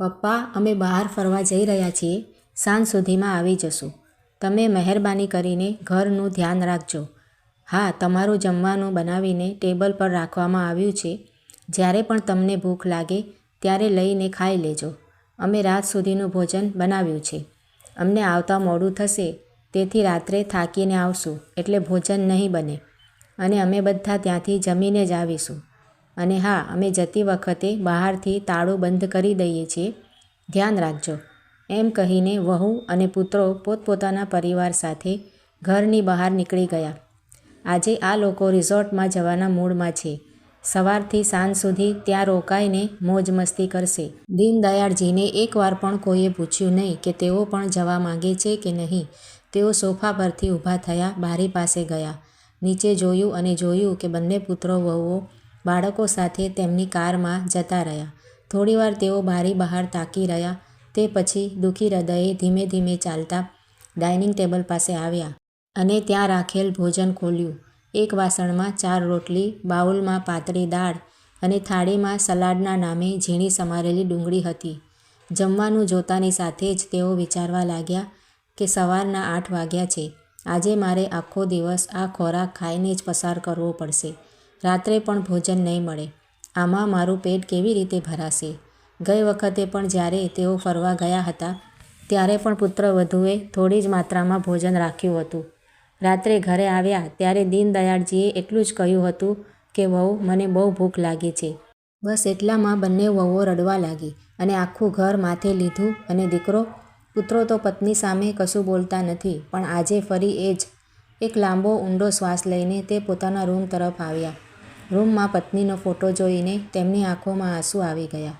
પપ્પા, અમે બહાર ફરવા જઈ રહ્યા છીએ. સાંજ સુધીમાં આવી જશું. તમે મહેરબાની કરીને ઘરનું ધ્યાન રાખજો. હા, તમારું જમવાનું બનાવીને ટેબલ પર રાખવામાં આવ્યું છે. જ્યારે પણ તમને ભૂખ લાગે, ત્યારે લઈને ખાઈ લેજો. અમે રાત સુધીનું ભોજન બનાવ્યું છે. અમને આવતા મોડું થશે, તેથી રાત્રે થાકીને આવશું, એટલે ભોજન નહીં બને. અને અમે બધા ત્યાંથી જમીને જ આવીશું. અને હા, અમે જતી વખતે બહારથી તાળું બંધ કરી દઈએ છીએ. ધ્યાન રાખજો. એમ કહીને વહુ અને પુત્રો પોતપોતાના પરિવાર સાથે ઘરની બહાર નીકળી ગયા. આજે આ લોકો રિઝોર્ટમાં જવાના મૂડમાં છે. સવારથી સાંજ સુધી ત્યાં રોકાઈને મોજ મસ્તી કરશે. દીનદયાળજીને એકવાર પણ કોઈએ પૂછ્યું નહીં કે તેઓ પણ જવા માંગે છે કે નહીં, તેઓ સોફા પરથી ઊભા થયા બારી પાસે ગયા. નીચે જોયું અને જોયું કે બંને પુત્રો વહુઓ બાળકો સાથે તેમની કારમાં જતા રહ્યા. થોડીવાર તેઓ બારી બહાર તાકી રહ્યા. તે પછી દુઃખી હૃદયે ધીમે ધીમે ચાલતા ડાઇનિંગ ટેબલ પાસે આવ્યા અને ત્યાં રાખેલ ભોજન ખોલ્યું. એક વાસણમાં ચાર રોટલી, બાઉલમાં પાતળી દાળ અને થાળીમાં સલાડના નામે ઝીણી સમારેલી ડુંગળી હતી. જમવાનું જોતાની સાથે જ તેઓ વિચારવા લાગ્યા કે સવારના આઠ વાગ્યા છે. આજે મારે આખો દિવસ આ ખોરાક ખાઈને જ પસાર કરવો પડશે. રાત્રે પણ ભોજન નહીં મળે. આમાં મારું પેટ કેવી રીતે ભરાશે? ગઈ વખતે પણ જ્યારે તેઓ ફરવા ગયા હતા, ત્યારે પણ પુત્રવધુએ થોડી જ માત્રામાં ભોજન રાખ્યું હતું. રાત્રે ઘરે આવ્યા ત્યારે દીનદયાળજીએ એટલું જ કહ્યું હતું કે, વહુ, મને બહુ ભૂખ લાગી છે. બસ એટલામાં બંને વહુઓ રડવા લાગી અને આખું ઘર માથે લીધું અને દીકરો, પુત્રો તો પત્ની સામે કશું બોલતા નથી, પણ આજે ફરી એ જ એક લાંબો ઊંડો શ્વાસ લઈને તે પોતાના રૂમ તરફ આવ્યા. રૂમમાં પત્નીનો ફોટો જોઈને તેમની આંખોમાં આંસુ આવી ગયા.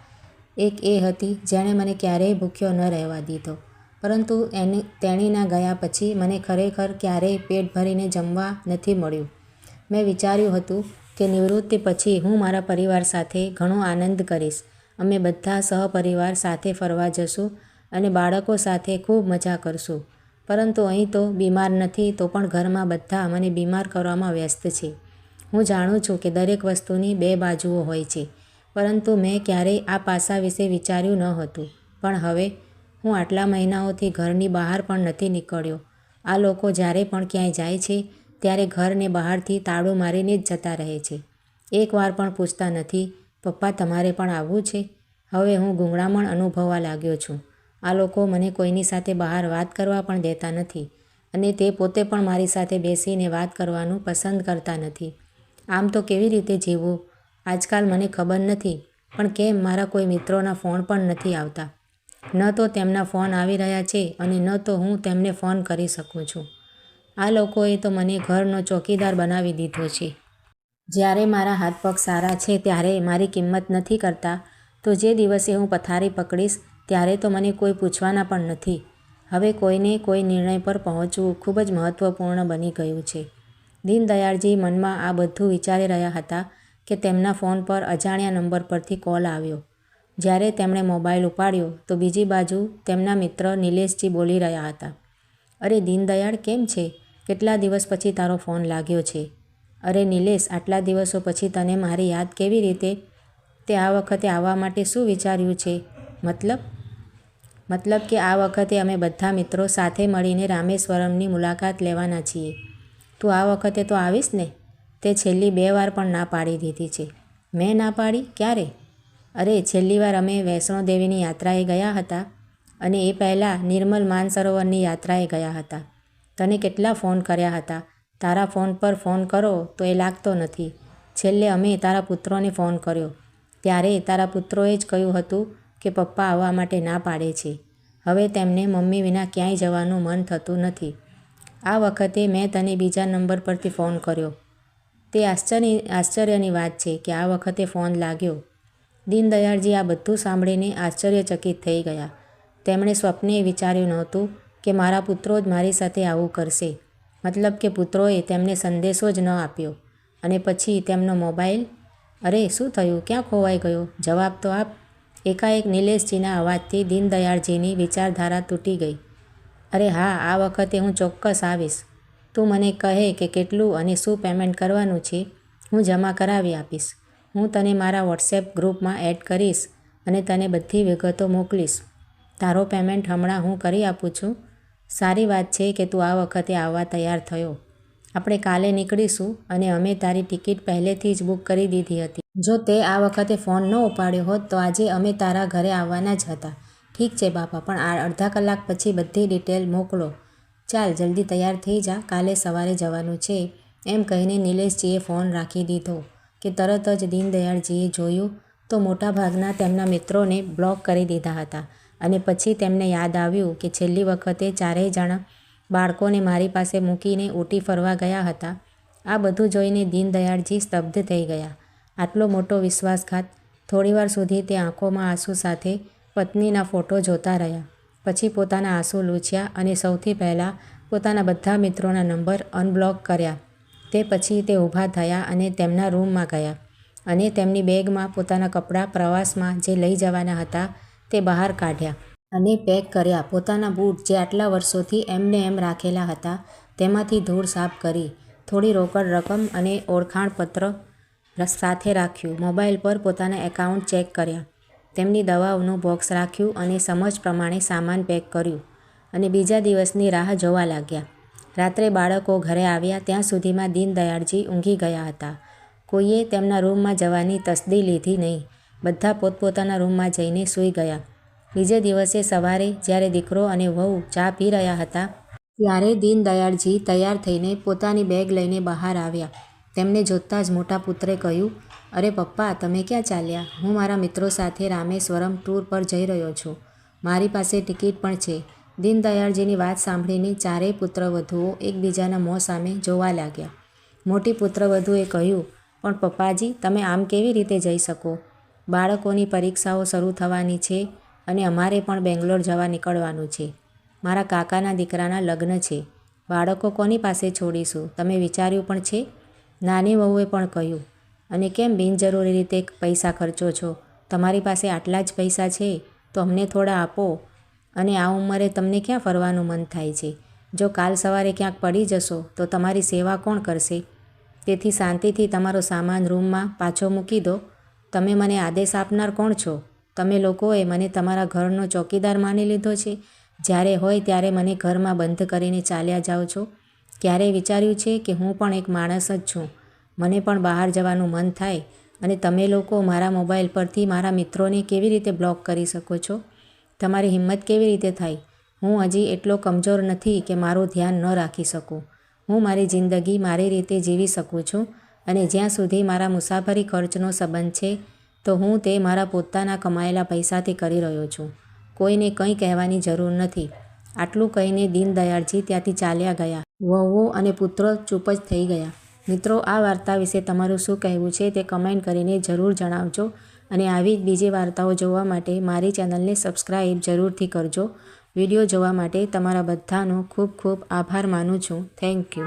એક એ હતી જેણે મને ક્યારેય ભૂખ્યો ન રહેવા દીધો. પરંતુ એની, તેણીના ગયા પછી મને ખરેખર ક્યારેય પેટ ભરીને જમવા નથી મળ્યું. મેં વિચાર્યું હતું કે નિવૃત્તિ પછી હું મારા પરિવાર સાથે ઘણો આનંદ કરીશ. અમે બધા સહપરિવાર સાથે ફરવા જશું અને બાળકો સાથે ખૂબ મજા કરશું. પરંતુ અહીં તો બીમાર નથી તો પણ ઘરમાં બધા મને બીમાર કરવામાં વ્યસ્ત છે. હું જાણું છું કે દરેક વસ્તુની બે બાજુઓ હોય છે, પરંતુ મેં ક્યારેય આ પાસા વિશે વિચાર્યું ન હતું. પણ હવે હું આટલા મહિનાઓથી ઘરની બહાર પણ નથી નીકળ્યો. આ લોકો જ્યારે પણ ક્યાંય જાય છે, ત્યારે ઘરને બહારથી તાળું મારીને જ જતા રહે છે. એકવાર પણ પૂછતા નથી, પપ્પા, તમારે પણ આવવું છે હવે હું ગુંગળામણ અનુભવવા લાગ્યો છું. આ લોકો મને કોઈની સાથે બહાર વાત કરવા પણ દેતા નથી અને તે પોતે પણ મારી સાથે બેસીને વાત કરવાનું પસંદ કરતા નથી. આમ તો કેવી રીતે જીવવું? આજકાલ મને ખબર નથી, પણ કેમ મારા કોઈ મિત્રોના ફોન પણ નથી આવતા? ન તો તેમના ફોન આવી રહ્યા છે અને ન તો હું તેમને ફોન કરી શકું છું. આ લોકોએ તો મને ઘરનો ચોકીદાર બનાવી દીધો છે. જ્યારે મારા હાથ પગ સારા છે ત્યારે મારી કિંમત નથી કરતા, તો જે દિવસે હું પથારી પકડીશ ત્યારે તો મને કોઈ પૂછવાના પણ નથી. હવે કોઈને કોઈ નિર્ણય પર પહોંચવું ખૂબ જ મહત્ત્વપૂર્ણ બની ગયું છે. દીનદયાળજી મનમાં આ બધું વિચારી રહ્યા હતા કે તેમના ફોન પર અજાણ્યા નંબર પરથી કોલ આવ્યો. જ્યારે તેમણે મોબાઈલ ઉપાડ્યો તો બીજી બાજુ તેમના મિત્ર નિલેશજી બોલી રહ્યા હતા, અરે દીનદયાળ, કેમ છે? કેટલા દિવસ પછી તારો ફોન લાગ્યો છે? અરે નિલેશ, આટલા દિવસો પછી તને મારી યાદ કેવી રીતે? તે આ વખતે આવવા માટે શું વિચાર્યું છે? મતલબ? મતલબ કે આ વખતે અમે બધા મિત્રો સાથે મળીને રામેશ્વરમની મુલાકાત લેવાના છીએ. તું આ વખતે તો આવીશ ને? તે છેલ્લી બે વાર પણ ના પાડી દીધી છે. મેં ના પાડી? ક્યારે? અરે, છેલ્લી વાર અમે વૈષ્ણોદેવીની યાત્રાએ ગયા હતા અને એ પહેલાં નિર્મલ માનસરોવરની યાત્રાએ ગયા હતા. તને કેટલા ફોન કર્યા હતા? તારા ફોન પર ફોન કરો તો એ લાગતો નથી. છેલ્લે અમે તારા પુત્રોને ફોન કર્યો. ત્યારે તારા પુત્રોએ જ કહ્યું હતું કે પપ્પા આવવા માટે ના પાડે છે. હવે તેમને મમ્મી વિના ક્યાંય જવાનું મન થતું નથી. આ વખતે મેં તને બીજા નંબર પરથી ફોન કર્યો. તે આશ્ચર્ય, આશ્ચર્યની વાત છે કે આ વખતે ફોન લાગ્યો. દીનદયાળજી આ બધું સાંભળીને આશ્ચર્યચકિત થઈ ગયા. તેમણે સ્વપ્ને વિચાર્યું નહોતું કે મારા પુત્રો જ મારી સાથે આવું કરશે. મતલબ કે પુત્રોએ તેમને સંદેશો જ ન આપ્યો. અને પછી તેમનો મોબાઈલ? અરે, શું થયું? ક્યાં ખોવાઈ ગયો? જવાબ તો આપ. એકાએક નિલેશજીના અવાજથી દીનદયાળજીની વિચારધારા તૂટી ગઈ. અરે હા, આ વખતે હું ચોક્કસ આવીશ. તું મને કહે કે કેટલું અને શું પેમેન્ટ કરવાનું છે, હું જમા કરાવી આપીશ. હું તને મારા વોટ્સએપ ગ્રુપમાં એડ કરીશ અને તને બધી વિગતો મોકલીશ. તારો પેમેન્ટ હમણાં હું કરી આપું છું. સારી વાત છે કે તું આ વખતે આવવા તૈયાર થયો. આપણે કાલે નીકળીશું અને અમે તારી ટિકિટ પહેલેથી જ બુક કરી દીધી હતી. જો તે આ વખતે ફોન ન ઉપાડ્યો હોત તો આજે અમે તારા ઘરે આવવાના જ હતા. ઠીક છે બાપા, પણ આ અડધા કલાક પછી બધી ડિટેલ મોકલો. ચાલ, જલ્દી તૈયાર થઈ જા. કાલે સવારે જવાનું છે. એમ કહીને નિલેશજીએ ફોન રાખી દીધો કે તરત જ દીનદયાળજીએ જોયું તો મોટાભાગના તેમના મિત્રોને બ્લોક કરી દીધા હતા અને પછી તેમને યાદ આવ્યું કે છેલ્લી વખતે ચારેય જણા બાળકોને મારી પાસે મૂકીને ઊટી ફરવા ગયા હતા. આ બધું જોઈને દીનદયાળજી સ્તબ્ધ થઈ ગયા. આટલો મોટો વિશ્વાસઘાત થોડીવાર સુધી તે આંખોમાં આંસુ સાથે પત્નીના ફોટો જોતા રહ્યા. પછી પોતાના આંસુ લૂછ્યા અને સૌથી પહેલાં પોતાના બધા મિત્રોના નંબર અનબ્લોક કર્યા. તે પછી તે ઊભા થયા અને તેમના રૂમમાં ગયા અને તેમની બેગમાં પોતાના કપડાં પ્રવાસમાં જે લઈ જવાના હતા તે બહાર કાઢ્યા અને પેક કર્યા. પોતાના બૂટ જે આટલા વર્ષોથી એમને એમ રાખેલા હતા તેમાંથી ધૂળ સાફ કરી, થોડી રોકડ રકમ અને ઓળખાણપત્ર સાથે રાખ્યું. મોબાઈલ પર પોતાના એકાઉન્ટ ચેક કર્યા. તેમની દવાઓનું બોક્સ રાખ્યું અને સમજ પ્રમાણે સામાન પેક કર્યું અને બીજા દિવસની રાહ જોવા લાગ્યા. રાત્રે બાળકો ઘરે આવ્યા, ત્યાં સુધીમાં દીનદયાળજી ઊંઘી ગયા હતા. કોઈએ તેમના રૂમમાં જવાની તસદી લીધી નહીં. બધા પોતપોતાના રૂમમાં જઈને સૂઈ ગયા. બીજે દિવસે સવારે જ્યારે દીકરો અને વહુ ચા પી રહ્યા હતા, ત્યારે દીનદયાળજી તૈયાર થઈને પોતાની બેગ લઈને બહાર આવ્યા. તેમને જોતાં જ મોટા પુત્રે કહ્યું અરે પપ્પા, તમે ક્યાં ચાલ્યા? હું મારા મિત્રો સાથે રામેશ્વરમ ટૂર પર જઈ રહ્યો છું. મારી પાસે ટિકિટ પણ છે. દીનદયાળજીની વાત સાંભળીને ચારેય પુત્રવધુઓ એકબીજાના મોં સામે જોવા લાગ્યા. મોટી પુત્રવધુએ કહ્યું, પણ પપ્પાજી, તમે આમ કેવી રીતે જઈ શકો? બાળકોની પરીક્ષાઓ શરૂ થવાની છે અને અમારે પણ બેંગ્લોર જવા નીકળવાનું છે. મારા કાકાના દીકરાના લગ્ન છે. બાળકો કોની પાસે છોડીશું? તમે વિચાર્યું પણ છે? નાની વહુએ પણ કહ્યું અને કેમ બિનજરૂરી રીતે પૈસા ખર્ચો છો? તમારી પાસે આટલા જ પૈસા છે, તો અમને થોડા આપો. અને આ ઉંમરે તમને ક્યાં ફરવાનું મન થાય છે? જો કાલ સવારે ક્યાંક પડી જશો, તો તમારી સેવા કોણ કરશે? તેથી શાંતિથી તમારો સામાન રૂમમાં પાછો મૂકી દો. તમે મને આદેશ આપનાર કોણ છો? તમે લોકોએ મને તમારા ઘરનો ચોકીદાર માની લીધો છે. જ્યારે હોય ત્યારે મને ઘરમાં બંધ કરીને ચાલ્યા જાઓ છો. ક્યારેય વિચાર્યું છે કે હું પણ એક માણસ જ છું. મને પણ બહાર જવાનું મન થાય. અને તમે લોકો મારા મોબાઈલ પરથી મારા મિત્રોને કેવી રીતે બ્લોક કરી શકો છો? તમારી હિંમત કેવી રીતે થાય? હું હજી એટલો કમજોર નથી કે મારું ધ્યાન ન રાખી શકું. હું મારી જિંદગી મારી રીતે જીવી શકું છું. અને જ્યાં સુધી મારા મુસાફરી ખર્ચનો સંબંધ છે, તો હું તે મારા પોતાના કમાયેલા પૈસાથી કરી રહ્યો છું. કોઈને કંઈ કહેવાની જરૂર નથી. આટલું કહીને દીનદયાળજી ત્યાંથી ચાલ્યા ગયા. વહુઓ અને પુત્રો ચૂપ જ થઈ ગયા. મિત્રો, આ વાર્તા વિશે તમારું શું કહેવું છે તે કમેન્ટ કરીને જરૂર જણાવજો અને આવી જ બીજી વાર્તાઓ જોવા માટે મારી ચેનલને સબસ્ક્રાઈબ જરૂરથી કરજો. વીડિયો જોવા માટે તમારા બધાનો ખૂબ ખૂબ આભાર માનું છું. Thank you